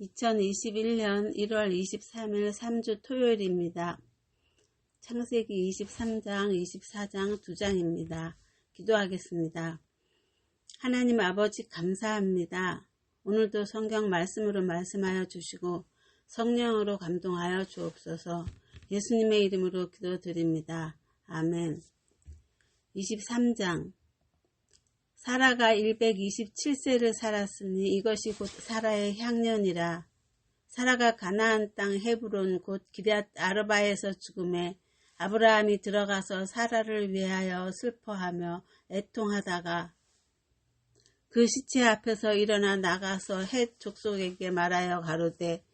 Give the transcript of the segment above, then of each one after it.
2021년 1월 23일 3주 토요일입니다. 창세기 23장, 24장 2장입니다. 기도하겠습니다. 하나님 아버지 감사합니다. 오늘도 성경 말씀으로 말씀하여 주시고 성령으로 감동하여 주옵소서 예수님의 이름으로 기도드립니다. 아멘. 23장 사라가 127세를 살았으니 이것이 곧 사라의 향년이라. 사라가 가나안 땅 헤브론 곧 기럇 아르바에서 죽음에 아브라함이 들어가서 사라를 위하여 슬퍼하며 애통하다가 그 시체 앞에서 일어나 나가서 헷 족속에게 말하여 가로되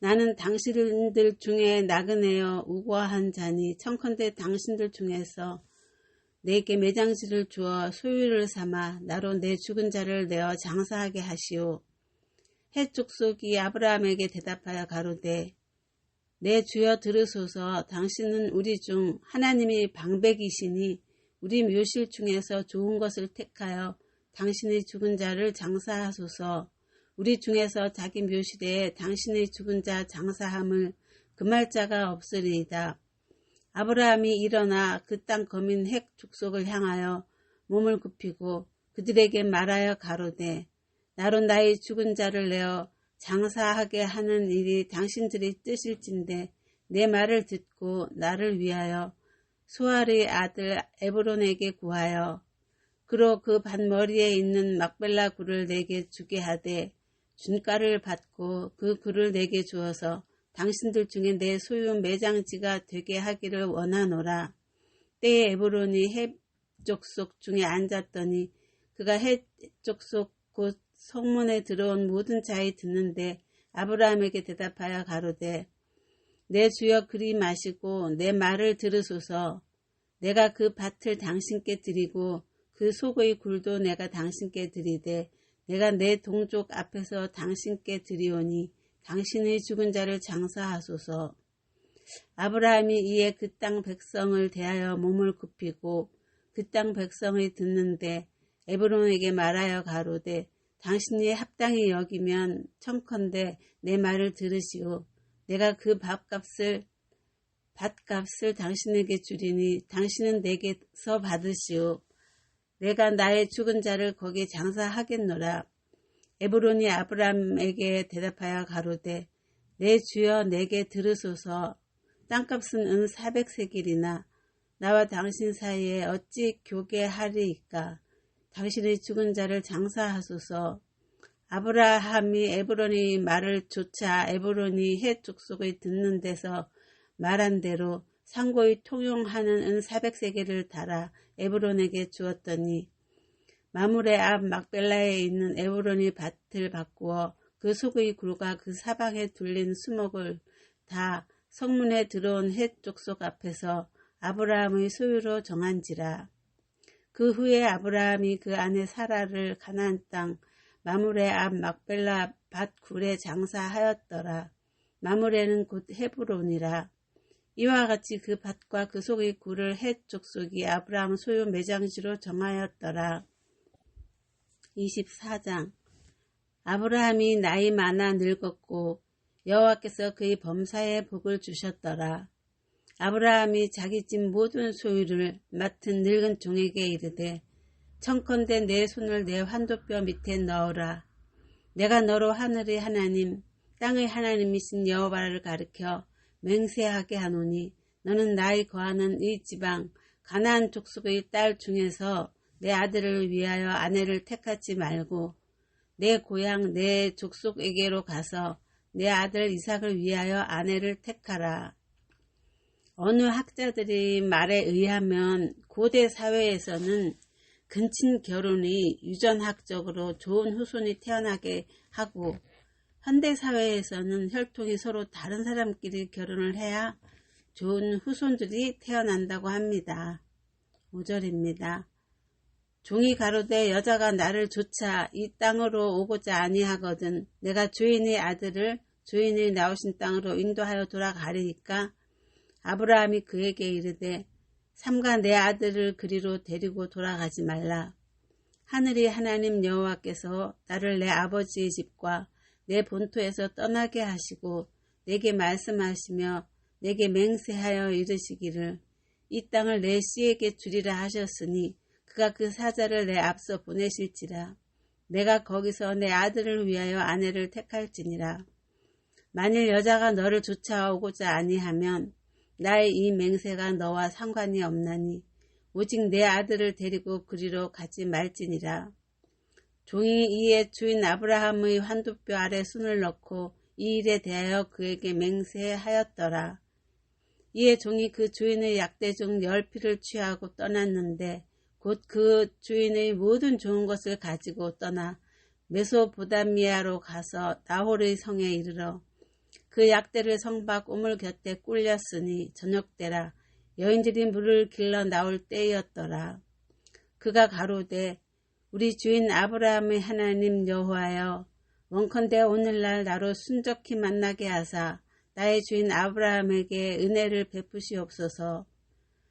나는 당신들 중에 나그네여 우고한 자니 청컨대 당신들 중에서 내게 매장지를 주어 소유를 삼아 나로 내 죽은 자를 내어 장사하게 하시오. 해족속이 아브라함에게 대답하여 가로되 내 주여 들으소서 당신은 우리 중 하나님이 방백이시니 우리 묘실 중에서 좋은 것을 택하여 당신의 죽은 자를 장사하소서 우리 중에서 자기 묘실에 당신의 죽은 자 장사함을 금할 자가 없으리이다. 아브라함이 일어나 그 땅 거민 핵 족속을 향하여 몸을 굽히고 그들에게 말하여 가로되 나로 나의 죽은 자를 내어 장사하게 하는 일이 당신들의 뜻일진데 내 말을 듣고 나를 위하여 수알의 아들 에브론에게 구하여 그로 그 밭머리에 있는 막벨라 굴을 내게 주게 하되 준가를 받고 그 굴을 내게 주어서 당신들 중에 내 소유 매장지가 되게 하기를 원하노라. 때에 에브론이 해족속 중에 앉았더니 그가 해족속 곧 성문에 들어온 모든 자에 듣는데 아브라함에게 대답하여 가로되 내 주여 그리 마시고 내 말을 들으소서 내가 그 밭을 당신께 드리고 그 속의 굴도 내가 당신께 드리되 내가 내 동족 앞에서 당신께 드리오니 당신의 죽은 자를 장사하소서. 아브라함이 이에 그 땅 백성을 대하여 몸을 굽히고 그 땅 백성이 듣는데 에브론에게 말하여 가로되 당신이 합당히 여기면 청컨대 내 말을 들으시오. 내가 그 밥값을 밭값을 당신에게 주리니 당신은 내게서 받으시오. 내가 나의 죽은 자를 거기 장사하겠노라. 에브론이 아브람에게 대답하여 가로되 내 주여 내게 들으소서. 땅값은 은 400세길이나 나와 당신 사이에 어찌 교계하리이까? 당신의 죽은 자를 장사하소서. 아브라함이 에브론이 말을 조차 에브론이 해 족속의 듣는 데서 말한 대로 상고의 통용하는 은 400세계를 달아 에브론에게 주었더니 마물의 앞 막벨라에 있는 에브론이 밭을 바꾸어 그 속의 굴과 그 사방에 둘린 수목을 다 성문에 들어온 헷 족속 앞에서 아브라함의 소유로 정한지라. 그 후에 아브라함이 그 안에 사라를 가나안 땅 마물의 앞 막벨라 밭 굴에 장사하였더라. 마물에는 곧 헤브론이라. 이와 같이 그 밭과 그 속의 굴을 헷 족속이 아브라함 소유 매장지로 정하였더라. 24장 아브라함이 나이 많아 늙었고 여호와께서 그의 범사에 복을 주셨더라. 아브라함이 자기 집 모든 소유를 맡은 늙은 종에게 이르되 청컨대 내 손을 내 환도뼈 밑에 넣어라. 내가 너로 하늘의 하나님 땅의 하나님이신 여호와를 가르켜 맹세하게 하노니 너는 나의 거하는 이 지방 가나안 족속의 딸 중에서 내 아들을 위하여 아내를 택하지 말고 내 고향 내 족속에게로 가서 내 아들 이삭을 위하여 아내를 택하라. 어느 학자들이 말에 의하면 고대 사회에서는 근친 결혼이 유전학적으로 좋은 후손이 태어나게 하고 현대 사회에서는 혈통이 서로 다른 사람끼리 결혼을 해야 좋은 후손들이 태어난다고 합니다. 5절입니다. 종이 가로되 여자가 나를 조차 이 땅으로 오고자 아니하거든 내가 주인의 아들을 주인이 나오신 땅으로 인도하여 돌아가리니까 아브라함이 그에게 이르되 삼가 내 아들을 그리로 데리고 돌아가지 말라. 하늘이 하나님 여호와께서 나를 내 아버지의 집과 내 본토에서 떠나게 하시고 내게 말씀하시며 내게 맹세하여 이르시기를 이 땅을 내 씨에게 주리라 하셨으니 그가 그 사자를 내 앞서 보내실지라 내가 거기서 내 아들을 위하여 아내를 택할지니라 만일 여자가 너를 쫓아오고자 아니하면 나의 이 맹세가 너와 상관이 없나니 오직 내 아들을 데리고 그리로 가지 말지니라. 종이 이에 주인 아브라함의 환두뼈 아래 손을 넣고 이 일에 대하여 그에게 맹세하였더라. 이에 종이 그 주인의 약대 중 열 피를 취하고 떠났는데 곧 그 주인의 모든 좋은 것을 가지고 떠나 메소보다미아로 가서 나홀의 성에 이르러 그 약대를 성박 우물 곁에 꿀렸으니 저녁 때라 여인들이 물을 길러 나올 때였더라. 그가 가로되 우리 주인 아브라함의 하나님 여호와여 원컨대 오늘날 나로 순적히 만나게 하사 나의 주인 아브라함에게 은혜를 베푸시옵소서.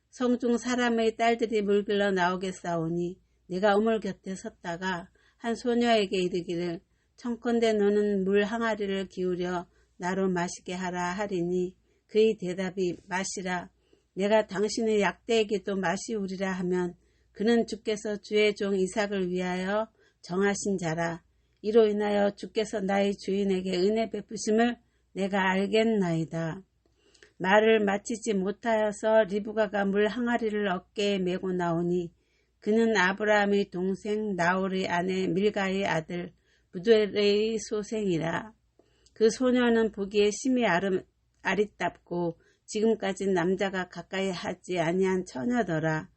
성중 사람의 딸들이 물길러 나오겠사오니 내가 우물 곁에 섰다가 한 소녀에게 이르기를 청컨대 너는 물 항아리를 기울여 나로 마시게 하라 하리니 그의 대답이 마시라 내가 당신의 약대에게도 마시우리라 하면 그는 주께서 주의 종 이삭을 위하여 정하신 자라 이로 인하여 주께서 나의 주인에게 은혜 베푸심을 내가 알겠나이다. 말을 마치지 못하여서 리브가가 물 항아리를 어깨에 메고 나오니 그는 아브라함의 동생 나홀의 아내 밀가의 아들 부두엘의 소생이라. 그 소녀는 보기에 심히 아름, 아리답고 지금까지 남자가 가까이 하지 아니한 처녀더라.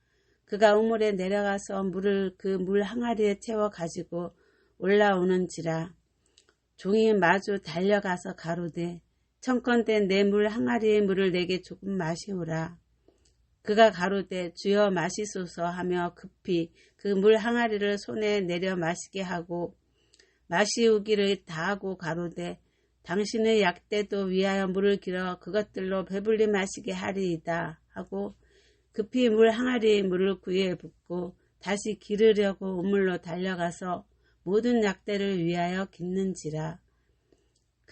그가 우물에 내려가서 물을 그 물 항아리에 채워 가지고 올라오는지라. 종이 마주 달려가서 가로되 청컨대 내 물 항아리의 물을 내게 조금 마시오라. 그가 가로되 주여 마시소서 하며 급히 그 물 항아리를 손에 내려 마시게 하고 마시우기를 다하고 가로되 당신의 약대도 위하여 물을 길어 그것들로 배불리 마시게 하리이다 하고 급히 물 항아리에 물을 구해 붓고 다시 기르려고 우물로 달려가서 모든 약대를 위하여 깃는지라.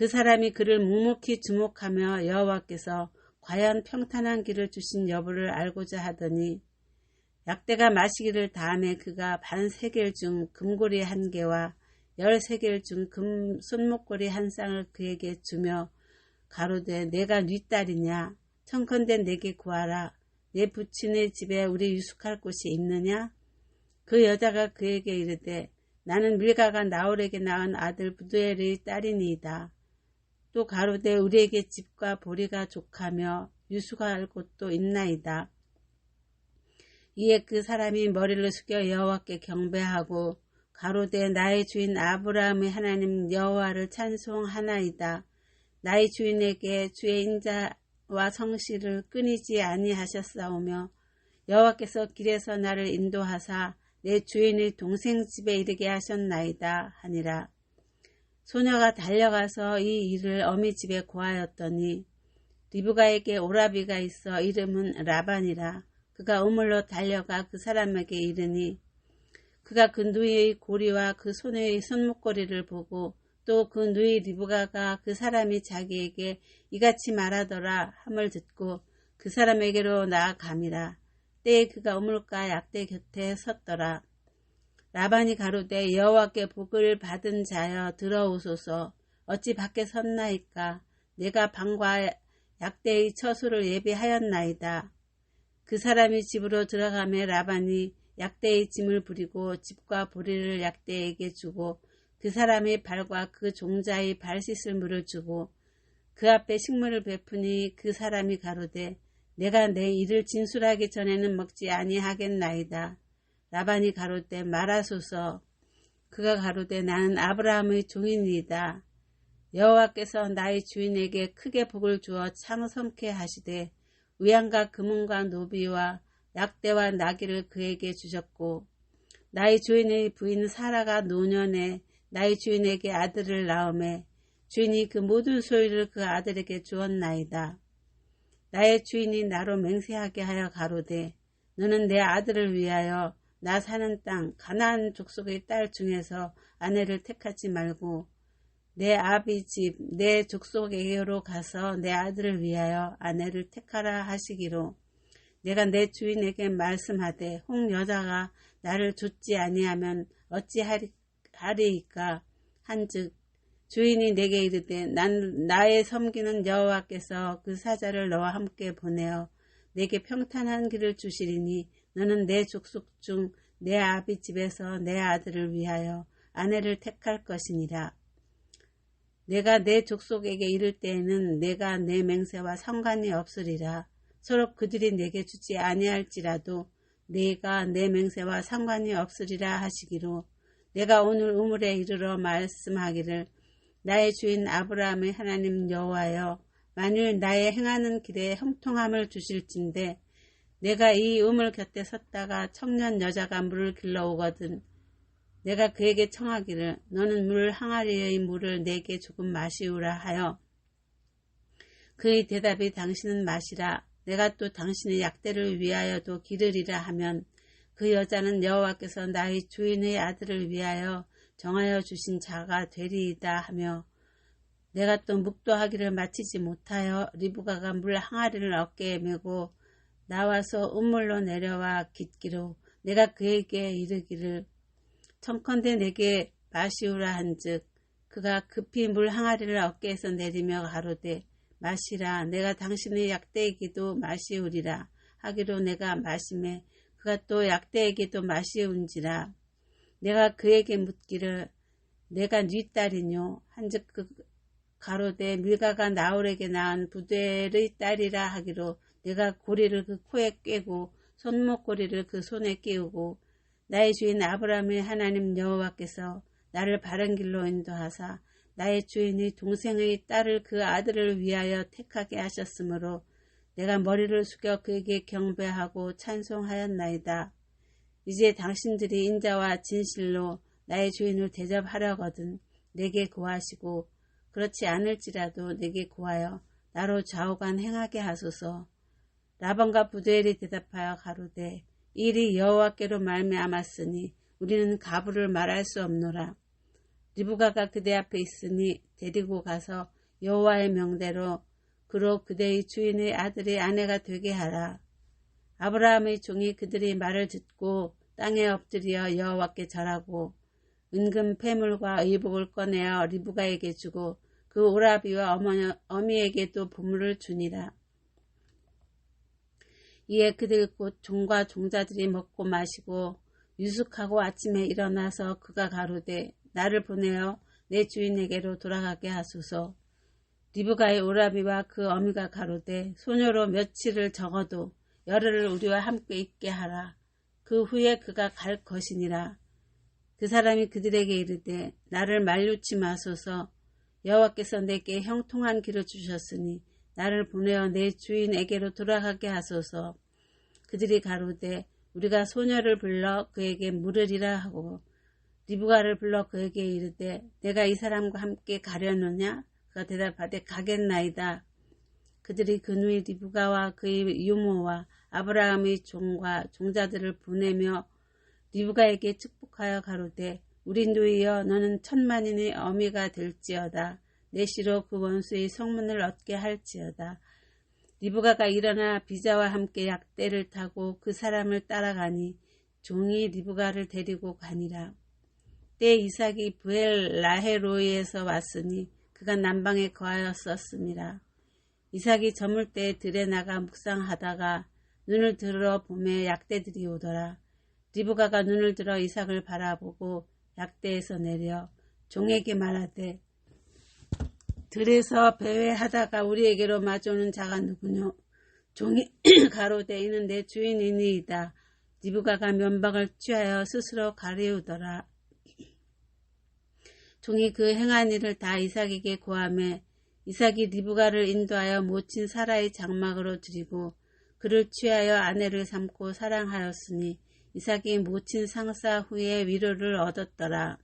그 사람이 그를 묵묵히 주목하며 여호와께서 과연 평탄한 길을 주신 여부를 알고자 하더니 약대가 마시기를 다음에 그가 반 세겔 중 금고리 한 개와 열세 길중금 손목걸이 한 쌍을 그에게 주며 가로되 내가 네 딸이냐? 청컨대 내게 구하라. 내 부친의 집에 우리 유숙할 곳이 있느냐? 그 여자가 그에게 이르되 나는 밀가가 나홀에게 낳은 아들 부두엘의 딸이니이다. 또 가로되 우리에게 집과 보리가 족하며 유숙할 곳도 있나이다. 이에 그 사람이 머리를 숙여 여호와께 경배하고 가로되 나의 주인 아브라함의 하나님 여호와를 찬송하나이다. 나의 주인에게 주의 인자와 성실을 끊이지 아니하셨사오며 여호와께서 길에서 나를 인도하사 내 주인의 동생 집에 이르게 하셨나이다 하니라. 소녀가 달려가서 이 일을 어미 집에 고하였더니 리브가에게 오라비가 있어 이름은 라반이라. 그가 우물로 달려가 그 사람에게 이르니 그가 그 누이의 고리와 그 손의 손목걸이를 보고 또 그 누이 리브가가 그 사람이 자기에게 이같이 말하더라 함을 듣고 그 사람에게로 나아감이라. 때에 그가 우물가 약대 곁에 섰더라. 라반이 가로되 여호와께 복을 받은 자여 들어오소서 어찌 밖에 섰나이까 내가 방과 약대의 처소를 예비하였나이다. 그 사람이 집으로 들어가매 라반이 약대의 짐을 부리고 집과 보리를 약대에게 주고 그 사람의 발과 그 종자의 발 씻을 물을 주고 그 앞에 식물을 베푸니 그 사람이 가로되 내가 내 일을 진술하기 전에는 먹지 아니하겠나이다. 라반이 가로되 말하소서 그가 가로되 나는 아브라함의 종인이다. 여호와께서 나의 주인에게 크게 복을 주어 창섬케 하시되 의양과 금은과 노비와 약대와 나귀를 그에게 주셨고 나의 주인의 부인 사라가 노년에 나의 주인에게 아들을 낳음에 주인이 그 모든 소유를 그 아들에게 주었나이다. 나의 주인이 나로 맹세하게 하여 가로되 너는 내 아들을 위하여 나 사는 땅 가나안 족속의 딸 중에서 아내를 택하지 말고 내 아비 집, 내 족속에게로 가서 내 아들을 위하여 아내를 택하라 하시기로. 내가 내 주인에게 말씀하되 홍 여자가 나를 좇지 아니하면 어찌하리이까? 한즉 주인이 내게 이르되 난 나의 섬기는 여호와께서 그 사자를 너와 함께 보내어 내게 평탄한 길을 주시리니 너는 내 족속 중 내 아비 집에서 내 아들을 위하여 아내를 택할 것이니라. 내가 내 족속에게 이를 때에는 내가 내 맹세와 상관이 없으리라. 서로 그들이 내게 주지 아니할지라도 내가 내 맹세와 상관이 없으리라 하시기로 내가 오늘 우물에 이르러 말씀하기를 나의 주인 아브라함의 하나님 여호와여 만일 나의 행하는 길에 형통함을 주실진데 내가 이 우물 곁에 섰다가 청년 여자가 물을 길러 오거든. 내가 그에게 청하기를 너는 물 항아리의 물을 내게 조금 마시우라 하여 그의 대답이 당신은 마시라. 내가 또 당신의 약대를 위하여도 기르리라 하면 그 여자는 여호와께서 나의 주인의 아들을 위하여 정하여 주신 자가 되리이다 하며 내가 또 묵도하기를 마치지 못하여 리브가가 물 항아리를 어깨에 메고 나와서 우물로 내려와 깃기로 내가 그에게 이르기를 청컨대 내게 마시우라 한즉 그가 급히 물 항아리를 어깨에서 내리며 가로되 마시라 내가 당신의 약대에게도 마시우리라 하기로 내가 마심에 그가 또 약대에게도 마시운지라. 내가 그에게 묻기를 내가 네 딸이뇨? 한즉 그 가로되 밀가가 나홀에게 낳은 부대의 딸이라 하기로 내가 고리를 그 코에 꿰고 손목고리를 그 손에 끼우고 나의 주인 아브라함의 하나님 여호와께서 나를 바른 길로 인도하사 나의 주인의 동생의 딸을 그 아들을 위하여 택하게 하셨으므로 내가 머리를 숙여 그에게 경배하고 찬송하였나이다. 이제 당신들이 인자와 진실로 나의 주인을 대접하려거든 내게 구하시고 그렇지 않을지라도 내게 구하여 나로 좌우간 행하게 하소서. 라반과 부두엘이 대답하여 가로되 일이 여호와께로 말미암았으니 우리는 가부를 말할 수 없노라. 리브가가 그대 앞에 있으니 데리고 가서 여호와의 명대로 그로 그대의 주인의 아들의 아내가 되게 하라. 아브라함의 종이 그들의 말을 듣고 땅에 엎드려 여호와께 절하고 은금 폐물과 의복을 꺼내어 리브가에게 주고 그 오라비와 어머니, 어미에게도 보물을 주니라. 이에 그들 곧 종과 종자들이 먹고 마시고 유숙하고 아침에 일어나서 그가 가로되 나를 보내어 내 주인에게로 돌아가게 하소서. 리브가의 오라비와 그 어미가 가로되 소녀로 며칠을 적어도 열흘을 우리와 함께 있게 하라. 그 후에 그가 갈 것이니라. 그 사람이 그들에게 이르되 나를 말려치 마소서 여호와께서 내게 형통한 길을 주셨으니 나를 보내어 내 주인에게로 돌아가게 하소서. 그들이 가로되 우리가 소녀를 불러 그에게 물으리라 하고 리브가를 불러 그에게 이르되 내가 이 사람과 함께 가려느냐? 그가 대답하되 가겠나이다. 그들이 그 누이 리브가와 그의 유모와 아브라함의 종과 종자들을 보내며 리브가에게 축복하여 가로되 우리 누이여 너는 천만인의 어미가 될지어다. 내시로 그 원수의 성문을 얻게 할지어다. 리브가가 일어나 비자와 함께 약대를 타고 그 사람을 따라가니 종이 리브가를 데리고 가니라. 때 이삭이 부엘 라헤로이에서 왔으니 그가 남방에 거하였었습니다. 이삭이 저물 때 들에 나가 묵상하다가 눈을 들어 봄에 약대들이 오더라. 리브가가 눈을 들어 이삭을 바라보고 약대에서 내려 종에게 말하되 들에서 배회하다가 우리에게로 마주오는 자가 누구뇨? 종이 가로되 이는 내 주인이니이다. 리브가가 면박을 취하여 스스로 가리우더라. 종이 그 행한 일을 다 이삭에게 고함해 이삭이 리브가를 인도하여 모친 사라의 장막으로 드리고 그를 취하여 아내를 삼고 사랑하였으니 이삭이 모친 상사 후에 위로를 얻었더라.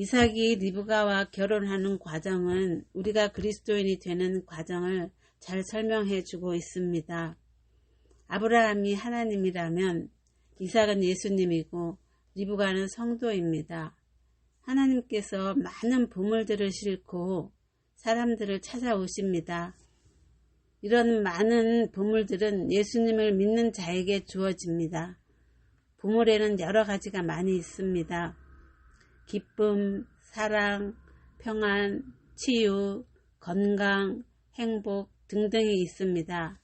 이삭이 리브가와 결혼하는 과정은 우리가 그리스도인이 되는 과정을 잘 설명해 주고 있습니다. 아브라함이 하나님이라면 이삭은 예수님이고 리브가는 성도입니다. 하나님께서 많은 보물들을 싣고 사람들을 찾아오십니다. 이런 많은 보물들은 예수님을 믿는 자에게 주어집니다. 보물에는 여러 가지가 많이 있습니다. 기쁨, 사랑, 평안, 치유, 건강, 행복 등등이 있습니다.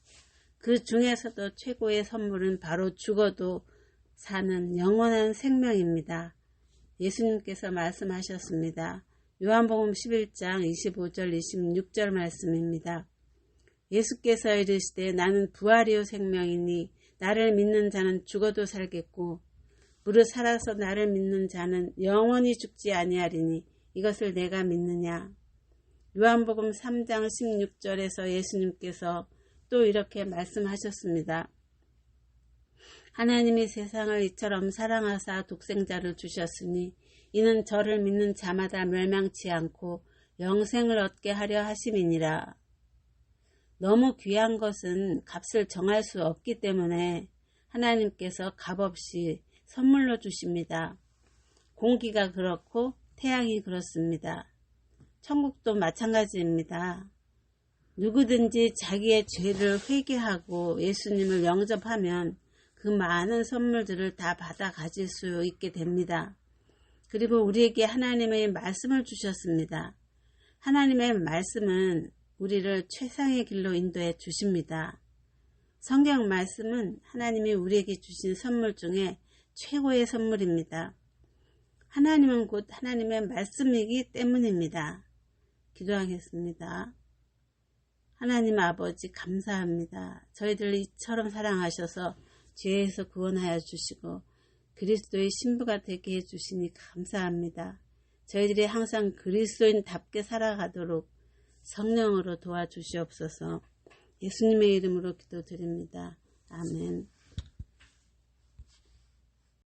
그 중에서도 최고의 선물은 바로 죽어도 사는 영원한 생명입니다. 예수님께서 말씀하셨습니다. 요한복음 11장 25절 26절 말씀입니다. 예수께서 이르시되 나는 부활이요 생명이니 나를 믿는 자는 죽어도 살겠고 무릇 살아서 나를 믿는 자는 영원히 죽지 아니하리니 이것을 내가 믿느냐. 요한복음 3장 16절에서 예수님께서 또 이렇게 말씀하셨습니다. 하나님이 세상을 이처럼 사랑하사 독생자를 주셨으니 이는 저를 믿는 자마다 멸망치 않고 영생을 얻게 하려 하심이니라. 너무 귀한 것은 값을 정할 수 없기 때문에 하나님께서 값없이 선물로 주십니다. 공기가 그렇고 태양이 그렇습니다. 천국도 마찬가지입니다. 누구든지 자기의 죄를 회개하고 예수님을 영접하면 그 많은 선물들을 다 받아 가질 수 있게 됩니다. 그리고 우리에게 하나님의 말씀을 주셨습니다. 하나님의 말씀은 우리를 최상의 길로 인도해 주십니다. 성경 말씀은 하나님이 우리에게 주신 선물 중에 최고의 선물입니다. 하나님은 곧 하나님의 말씀이기 때문입니다. 기도하겠습니다. 하나님 아버지 감사합니다. 저희들 이처럼 사랑하셔서 죄에서 구원하여 주시고 그리스도의 신부가 되게 해주시니 감사합니다. 저희들이 항상 그리스도인답게 살아가도록 성령으로 도와주시옵소서 예수님의 이름으로 기도드립니다. 아멘.